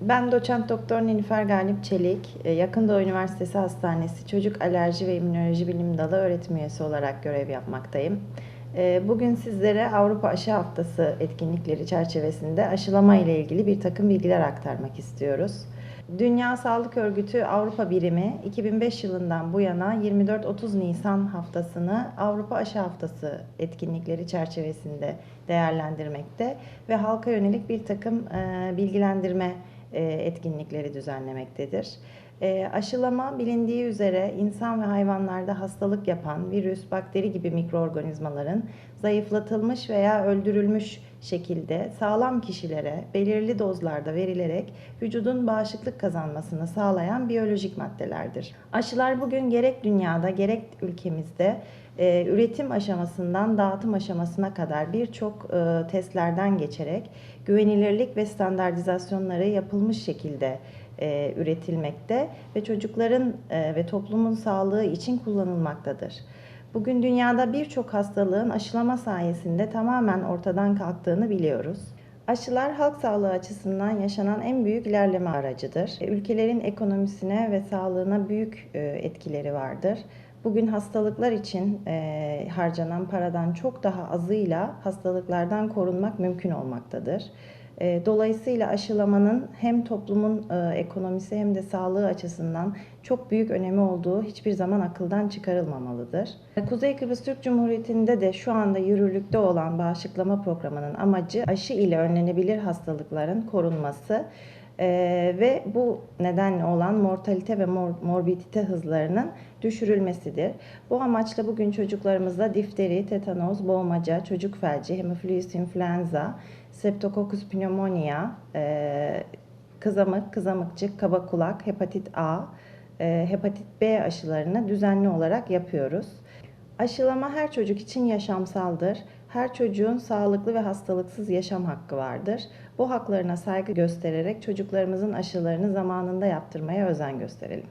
Ben doçent doktor Nilüfer Galip Çelik, e, Yakın Doğu Üniversitesi Hastanesi Çocuk Alerji ve İmmünoloji Bilim Dalı öğretim üyesi olarak görev yapmaktayım. E, Bugün sizlere Avrupa Aşı Haftası etkinlikleri çerçevesinde aşılama ile ilgili bir takım bilgiler aktarmak istiyoruz. Dünya Sağlık Örgütü Avrupa Birimi 2005 yılından bu yana 24-30 Nisan haftasını Avrupa Aşı Haftası etkinlikleri çerçevesinde değerlendirmekte ve halka yönelik bir takım e, bilgilendirme etkinlikleri düzenlemektedir. E, aşılama bilindiği üzere insan ve hayvanlarda hastalık yapan virüs, bakteri gibi mikroorganizmaların zayıflatılmış veya öldürülmüş şekilde sağlam kişilere belirli dozlarda verilerek vücudun bağışıklık kazanmasını sağlayan biyolojik maddelerdir. Aşılar bugün gerek dünyada gerek ülkemizde e, üretim aşamasından dağıtım aşamasına kadar birçok e, testlerden geçerek güvenilirlik ve standartizasyonları yapılmış şekilde e, üretilmekte ve çocukların e, ve toplumun sağlığı için kullanılmaktadır. Bugün dünyada birçok hastalığın aşılama sayesinde tamamen ortadan kalktığını biliyoruz. Aşılar halk sağlığı açısından yaşanan en büyük ilerleme aracıdır. E, Ülkelerin ekonomisine ve sağlığına büyük e, etkileri vardır. Bugün hastalıklar için e, harcanan paradan çok daha azıyla hastalıklardan korunmak mümkün olmaktadır. E, Dolayısıyla aşılamanın hem toplumun e, ekonomisi hem de sağlığı açısından çok büyük önemi olduğu hiçbir zaman akıldan çıkarılmamalıdır. E, Kuzey Kıbrıs Türk Cumhuriyeti'nde de şu anda yürürlükte olan bağışıklama programının amacı aşı ile önlenebilir hastalıkların korunması ee, ve bu nedenle olan mortalite ve mor, morbidite hızlarının düşürülmesidir. Bu amaçla bugün çocuklarımızda difteri, tetanoz, boğmaca, çocuk felci, hemofilus influenza, Streptococcus pneumonia, e, kızamık, kızamıkçık, kaba kulak, hepatit A, e, hepatit B aşılarını düzenli olarak yapıyoruz. Aşılama her çocuk için yaşamsaldır. Her çocuğun sağlıklı ve hastalıksız yaşam hakkı vardır. Bu haklarına saygı göstererek çocuklarımızın aşılarını zamanında yaptırmaya özen gösterelim.